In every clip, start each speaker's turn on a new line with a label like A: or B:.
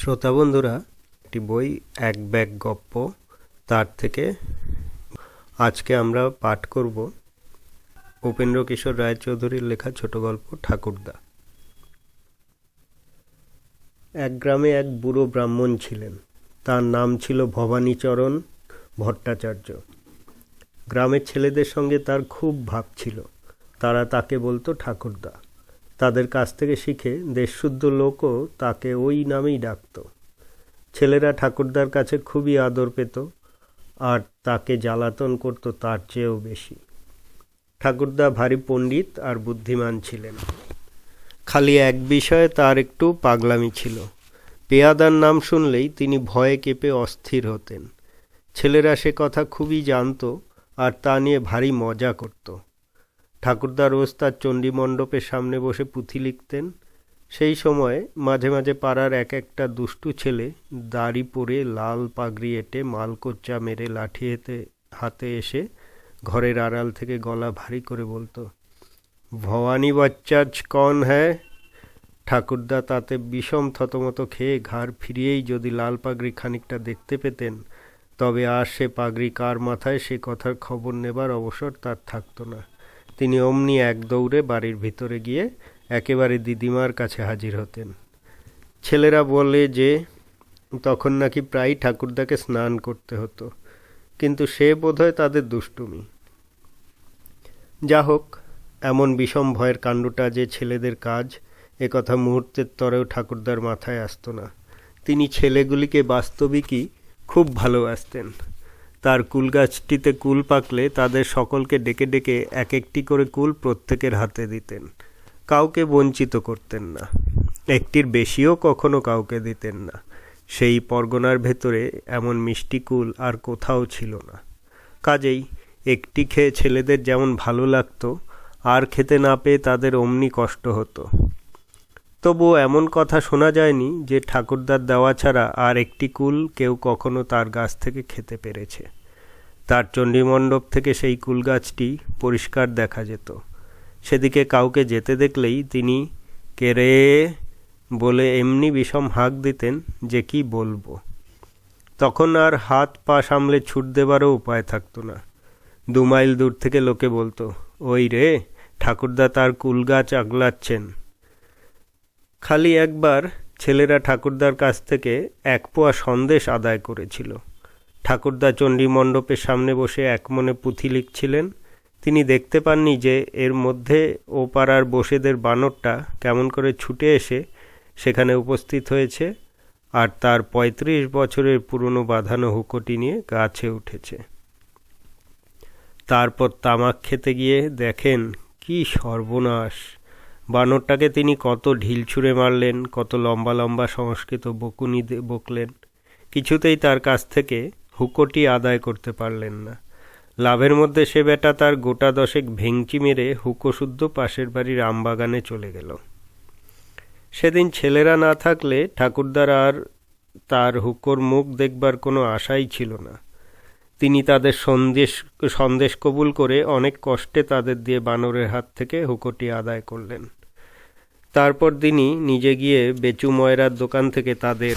A: শ্রোতা বন্ধুরা, একটি বই, এক ব্যাগ গপ্প, তার থেকে আজকে আমরা পাঠ করব উপেন্দ্র কিশোর রায়চৌধুরীর লেখা ছোট গল্প ঠাকুরদা। এক গ্রামে এক বুড়ো ব্রাহ্মণ ছিলেন। তার নাম ছিল ভবানীচরণ ভট্টাচার্য। গ্রামের ছেলেদের সঙ্গে তার খুব ভাব ছিল। তারা তাকে বলতো ঠাকুরদা। তাদের কাছ থেকে শিখে দেশশুদ্ধ লোকও তাকে ওই নামেই ডাকত। ছেলেরা ঠাকুরদার কাছে খুবই আদর পেত আর তাকে জ্বালাতন করত তার চেয়েও বেশি। ঠাকুরদা ভারী পণ্ডিত আর বুদ্ধিমান ছিলেন। খালি এক বিষয়ে তার একটু পাগলামি ছিল। পেয়াদার নাম শুনলেই তিনি ভয়ে কেঁপে অস্থির হতেন। ছেলেরা সে কথা খুবই জানত আর তা নিয়ে ভারী মজা করত। ঠাকুরদা রোজ তার চণ্ডীমণ্ডপের সামনে বসে পুঁথি লিখতেন। সেই সময় মাঝে মাঝে পাড়ার এক একটা দুষ্টু ছেলে দাড়ি পরে লাল পাগড়ি এঁটে মালকোচ্চা মেরে লাঠি হেতে হাতে এসে ঘরের আড়াল থেকে গলা ভারী করে বলতো, ভবানী বাচ্চাজ কন হ্যায় ঠাকুরদা তাতে বিষম থতমত খেয়ে ঘাড় ফিরিয়েই যদি লাল পাগড়ি খানিকটা দেখতে পেতেন, তবে আর সে পাগড়ি কার মাথায় সে কথার খবর নেবার অবসর তার থাকতো না। তিনি অমনি এক দৌড়ে বাড়ির ভিতরে গিয়ে একেবারে দিদিমার কাছে হাজির হতেন। ছেলেরা বলে যে, তখন নাকি প্রায় ঠাকুরদাকে স্নান করতে হতো, কিন্তু সে বোধহয় তাদের দুষ্টুমি। যা হোক এমন বিষম ভয়ের কাণ্ডটা যে ছেলেদের কাজ, এ কথা মুহূর্তের তরেও ঠাকুরদার মাথায় আসতো না। তিনি ছেলেগুলিকে বাস্তবিকই খুব ভালোবাসতেন। তার কুল গাছটিতে কুল পাকলে তাদের সকলকে ডেকে ডেকে এক একটি করে কুল প্রত্যেকের হাতে দিতেন। কাউকে বঞ্চিত করতেন না। একটির বেশিও কখনো কাউকে দিতেন না। সেই পরগনার ভেতরে এমন মিষ্টি কুল আর কোথাও ছিল না। কাজেই একটি খেয়ে ছেলেদের যেমন ভালো লাগতো, আর খেতে না পেয়ে তাদের অমনি কষ্ট হতো। তবুও এমন কথা শোনা যায়নি যে ঠাকুরদার দেওয়া ছাড়া আর একটি কুল কেউ কখনো তার গাছ থেকে খেতে পেরেছে। তার চণ্ডীমণ্ডপ থেকে সেই কুল গাছটি পরিষ্কার দেখা যেত। সেদিকে কাউকে যেতে দেখলেই তিনি কেরে বলে এমনি বিষম হাঁক দিতেন যে কি বলব। তখন আর হাত পা সামলে ছুট দেবারও উপায় থাকতো না। দু মাইল দূর থেকে লোকে বলতো, ওই রে, ঠাকুরদা তার কুল গাছ আগলাচ্ছেন। খালি একবার ছেলেরা ঠাকুরদার কাছ থেকে এক পোয়া সন্দেশ আদায় করেছিল। ঠাকুরদা চণ্ডী মণ্ডপের সামনে বসে এক মনে পুঁথি লিখছিলেন। তিনি দেখতে পাননি যে এর মধ্যে ও পাড়ার বসেদের বানরটা কেমন করে ছুটে এসে সেখানে উপস্থিত হয়েছে আর তার ৩৫ বছরের পুরনো বাঁধানো হুকোটি নিয়ে গাছে উঠেছে। তারপর তামাক খেতে গিয়ে দেখেন কি সর্বনাশ। বানরটাকে তিনি কত ঢিল ছুঁড়ে মারলেন, কত লম্বা লম্বা সংস্কৃত বকুনি বকলেন। কিছুতেই তার কাছ থেকে হুকোটি আদায় করতে পারলেন না। লাভের মধ্যে সে বেটা তার গোটা দশেক ভেংচি মেরে হুকোশুদ্ধ পাশের বাড়ির আমবাগানে চলে গেল। সেদিন ছেলেরা না থাকলে ঠাকুরদার আর তার হুকোর মুখ দেখবার কোনো আশাই ছিল না। তিনি তাদের সন্দেশ সন্দেশ কবুল করে অনেক কষ্টে তাদের দিয়ে বানরের হাত থেকে হুকোটি আদায় করলেন। তারপর তিনি নিজে গিয়ে বেচু ময়রার দোকান থেকে তাদের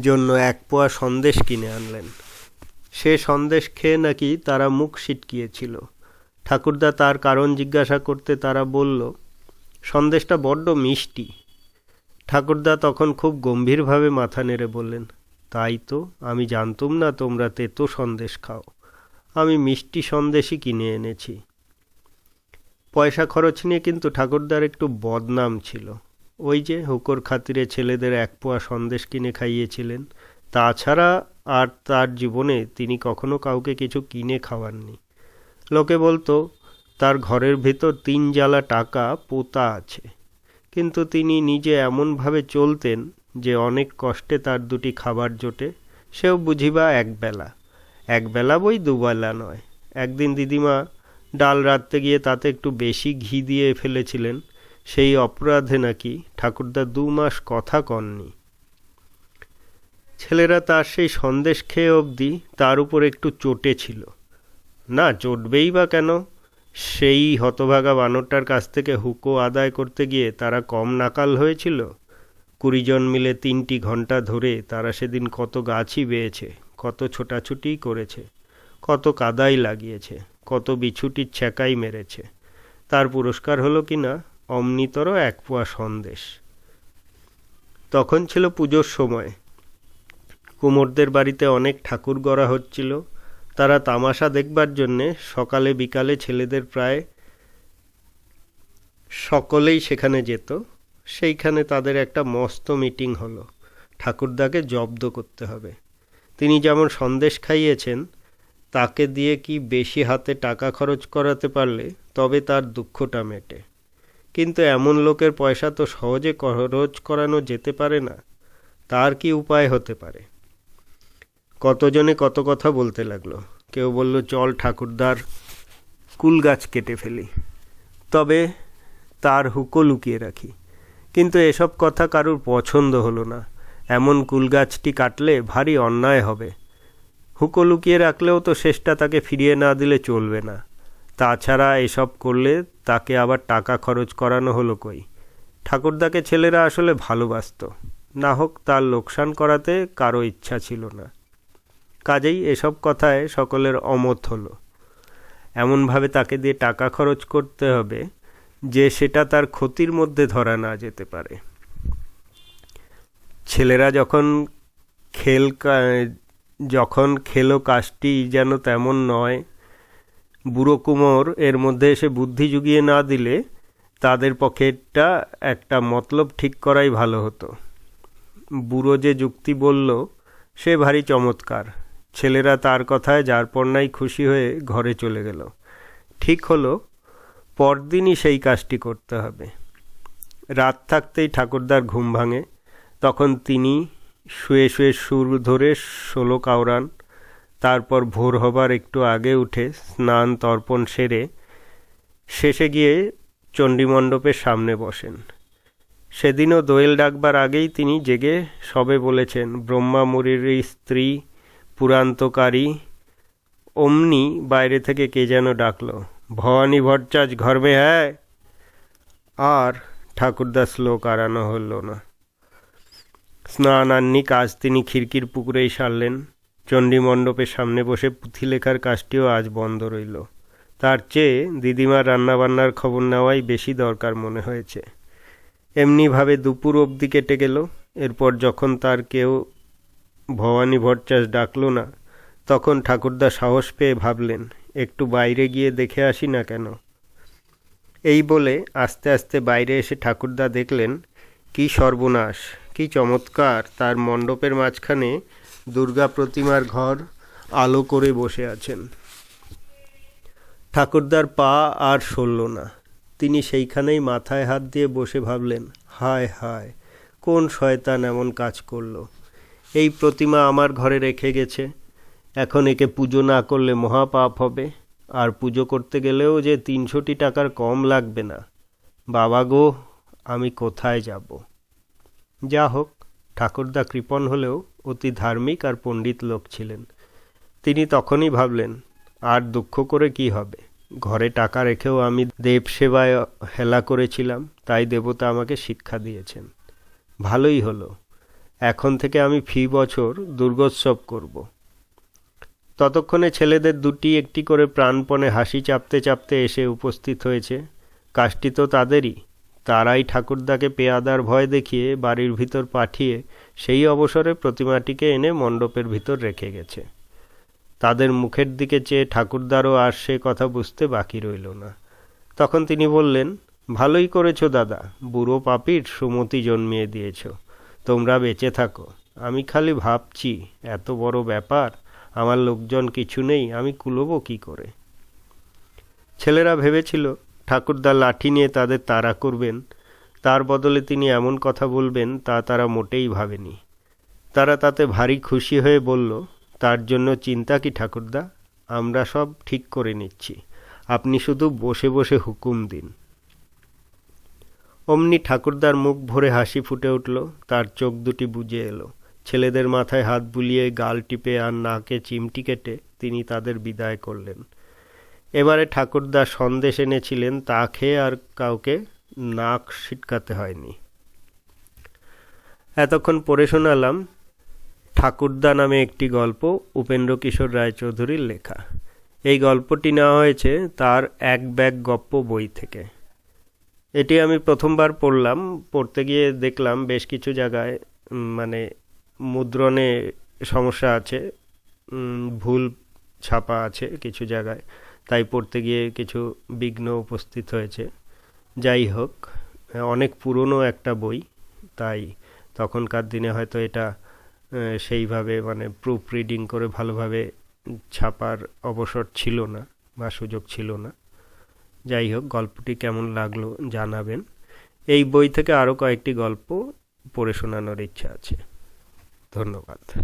A: জন্য এক পোয়া সন্দেশ কিনে আনলেন। সে সন্দেশ খেয়ে নাকি তারা মুখ সিটকিয়েছিল। ঠাকুরদা তার কারণ জিজ্ঞাসা করতে তারা বলল, সন্দেশটা বড্ড মিষ্টি। ঠাকুরদা তখন খুব গম্ভীরভাবে মাথা নেড়ে বললেন, তাই তো, আমি জানতুম না তোমরা তেতো সন্দেশ খাও। আমি মিষ্টি সন্দেশই কিনে এনেছি। পয়সা খরচ নিয়ে কিন্তু ঠাকুরদার একটু বদনাম ছিল। ওই যে হুকোর খাতিরে ছেলেদের এক পোয়া সন্দেশ কিনে খাইয়েছিলেন। তাছাড়া আর তার জীবনে তিনি কখনো কাউকে কিছু কিনে খাওয়াননি। লোকে বলতো, তার ঘরের ভেতর তিন জ্বালা টাকা পোতা আছে। কিন্তু তিনি নিজে এমনভাবে চলতেন যে অনেক কষ্টে তার দুটি খাবার জোটে। সেও বুঝিবা একবেলা। একবেলা বই দুবেলা নয়। একদিন দিদিমা ডাল রাঁধতে গিয়ে তাতে একটু বেশি ঘি দিয়ে ফেলেছিলেন, সেই অপরাধে নাকি ঠাকুরদা দু মাস কথা কননি। ছেলেরা তার সেই সন্দেশ খেয়ে অবধি তার উপর একটু চটে ছিল। না, চটবেই বা কেন? সেই হতভাগা বানরটার কাছ থেকে হুকো আদায় করতে গিয়ে তারা কম নাকাল হয়েছিল। কুড়িজন মিলে তিনটি ঘণ্টা ধরে তারা সেদিন কত গাছই বেয়েছে, কত ছোটাছুটি করেছে, কত কাদাই লাগিয়েছে। কত বিছুটির ছ্যাঁকাই মেরেছে। তার পুরস্কার হলো কি না, অমনিতর এক পোয়া সন্দেশ। তখন ছিল পুজোর সময়। কুমোরদের বাড়িতে অনেক ঠাকুর গড়া হচ্ছিল। তারা তামাশা দেখবার জন্যে সকালে বিকালে ছেলেদের প্রায় সকলেই সেখানে যেত। সেইখানে তাদের একটা মস্ত মিটিং হলো। ঠাকুরদাকে জব্দ করতে হবে। তিনি যেমন সন্দেশ খাইয়েছেন তাকে দিয়ে কি বেশি হাতে টাকা খরচ করাতে পারলে তবে তার দুঃখটা মেটে। কিন্তু এমন লোকের পয়সা তো সহজে খরচ করানো যেতে পারে না, তার কি উপায় হতে পারে? কতজনে কত কথা বলতে লাগল। কেউ বলল, চল ঠাকুরদার, কুল গাছ কেটে ফেলি। তবে তার হুকো লুকিয়ে রাখি। কিন্তু এসব কথা কারুর পছন্দ হলো না। এমন কুল গাছটি কাটলে ভারী অন্যায় হবে। হুকো লুকিয়ে রাখলেও তো শেষটা তাকে ফিরিয়ে না দিলে চলবে না। তাছাড়া এসব করলে তাকে আবার টাকা খরচ করানো হলো কই? ঠাকুরদাকে ছেলেরা আসলে ভালোবাসত। না হোক, তার লোকসান করাতে কারও ইচ্ছা ছিল না। কাজেই এসব কথায় সকলের অমত হলো। এমনভাবে তাকে দিয়ে টাকা খরচ করতে হবে যে সেটা তার ক্ষতির মধ্যে ধরা না যেতে পারে। ছেলেরা যখন খেল যখন খেলো কাজটি যেন তেমন নয়, বুড়ো কুমোর এর মধ্যে এসে বুদ্ধি জুগিয়ে না দিলে তাদের পক্ষেটা একটা মতলব ঠিক করাই ভালো হতো। বুড়ো যে যুক্তি বলল, সে ভারী চমৎকার। ছেলেরা তার কথায় যার পণ্যায় খুশি হয়ে ঘরে চলে গেল। ঠিক হলো, পরদিনই সেই কাজটি করতে হবে। রাত থাকতেই ঠাকুরদার ঘুম ভাঙে, তখন তিনি শুয়ে শুয়ে সুর ধরে ষোলো কাউরান। তারপর ভোর হবার একটু আগে উঠে স্নান তর্পণ সেরে শেষে গিয়ে চণ্ডীমণ্ডপের সামনে বসেন। সেদিনও দোয়েল ডাকবার আগেই তিনি জেগে সবে বলেছেন, ব্রহ্মা মুরির স্ত্রী পুরান্তকারী, অমনি বাইরে থেকে কে যেন ডাকল, ভবানী ভট্টাচ ঘরবে হ্যায়? আর ঠাকুরদাস শ্লোক আরানো হলো না। স্নান আননি কাজ তিনি খিড়কির পুকুরেই সারলেন। চণ্ডী মণ্ডপের সামনে বসে পুঁথি লেখার কাজটিও আজ বন্ধ রইল। তার চেয়ে দিদিমার রান্নাবান্নার খবর নেওয়াই বেশি দরকার মনে হয়েছে। এমনিভাবে দুপুর অবধি কেটে গেল। এরপর যখন তার কেউ ভবানী ভট্টাচ ডাকল না, তখন ঠাকুরদা সাহস পেয়ে ভাবলেন, একটু বাইরে গিয়ে দেখে আসি না কেন? এই বলে আস্তে আস্তে বাইরে এসে ঠাকুরদা দেখলেন, কি সর্বনাশ! কি চমৎকার, তার মণ্ডপের মাঝখানে দুর্গা প্রতিমার ঘর আলো করে বসে আছেন। ঠাকুরদার পা আর সরল না। তিনি সেইখানেই মাথায় হাত দিয়ে বসে ভাবলেন, হায় হায়, কোন শয়তান এমন কাজ করল? এই প্রতিমা আমার ঘরে রেখে গেছে। এখন একে পুজো না করলে মহাপাপ হবে। আর পুজো করতে গেলেও যে তিনশোটি টাকার কম লাগবে না। বাবা গো, আমি কোথায় যাব? যা হোক, ঠাকুরদা কৃপণ হলেও অতি ধার্মিক আর পণ্ডিত লোক ছিলেন। তিনি তখনই ভাবলেন, আর দুঃখ করে কি হবে? ঘরে টাকা রেখেও আমি দেব সেবায় হেলা করেছিলাম, তাই দেবতা আমাকে শিক্ষা দিয়েছেন। ভালোই হলো। এখন থেকে আমি ফি বছর দুর্গোৎসব করব। ততক্ষণে ছেলেদের দুটি একটি করে প্রাণপণে হাসি চাপতে চাপতে এসে উপস্থিত হয়েছে। কাজটি তো তাদেরই। তারাই ঠাকুরদাকে পেয়াদার ভয় দেখিয়ে বাড়ির ভিতর পাঠিয়ে সেই অবসরে প্রতিমাটিকে এনে মণ্ডপের ভিতর রেখে গেছে। তাদের মুখের দিকে চেয়ে ঠাকুরদারও আর সে কথা বুঝতে বাকি রইল না। তখন তিনি বললেন, ভালোই করেছ দাদা, বুড়ো পাপির সুমতি জন্মিয়ে দিয়েছ। তোমরা বেঁচে থাকো। আমি খালি ভাবছি, এত বড় ব্যাপার, আমার লোকজন কিছু নেই, আমি কুলোবো কি করে? ছেলেরা ভেবেছিল ঠাকুরদা লাঠি নিয়ে তাদের তাড়া করবেন, তার বদলে তিনি এমন কথা বলবেন তা তারা মোটেই ভাবেনি। তারা তাতে ভারী খুশি হয়ে বলল, তার জন্য চিন্তা কি ঠাকুরদা? আমরা সব ঠিক করে নিচ্ছি। আপনি শুধু বসে বসে হুকুম দিন। অমনি ঠাকুরদার মুখ ভরে হাসি ফুটে উঠল, তার চোখ দুটি বুঝে এলো। ছেলেদের মাথায় হাত বুলিয়ে গাল টিপে আর নাকে চিমটি কেটে তিনি তাদের বিদায় করলেন। এবারে ঠাকুরদা সন্দেশ এনেছিলেন, তা খেয়ে আর কাউকে নাক ছিটকাতে হয়নি। এতক্ষণ পড়ে শোনালাম ঠাকুরদা নামে একটি গল্প উপেন্দ্র কিশোর রায়চৌধুরীর লেখা। এই গল্পটি নেওয়া হয়েছে তার এক ব্যাগ গপ্প বই থেকে। এটি আমি প্রথমবার পড়লাম, পড়তে গিয়ে দেখলাম বেশ কিছু জায়গায় মানে মুদ্রণে সমস্যা আছে ভুল ছাপা আছে কিছু জায়গায়। তাই পড়তে গিয়ে কিছু বিঘ্ন উপস্থিত হয়েছে। যাই হোক, অনেক পুরনো একটা বই, তাই তখনকার দিনে হয়তো এটা সেইভাবে মানে প্রুফ রিডিং করে ভালোভাবে ছাপার অবসর ছিল না বা সুযোগ ছিল না। যাই হোক, গল্পটি কেমন লাগল জানাবেন। এই বই থেকে আরও কয়েকটি গল্প পড়ে শোনানোর ইচ্ছা আছে। ধন্যবাদ।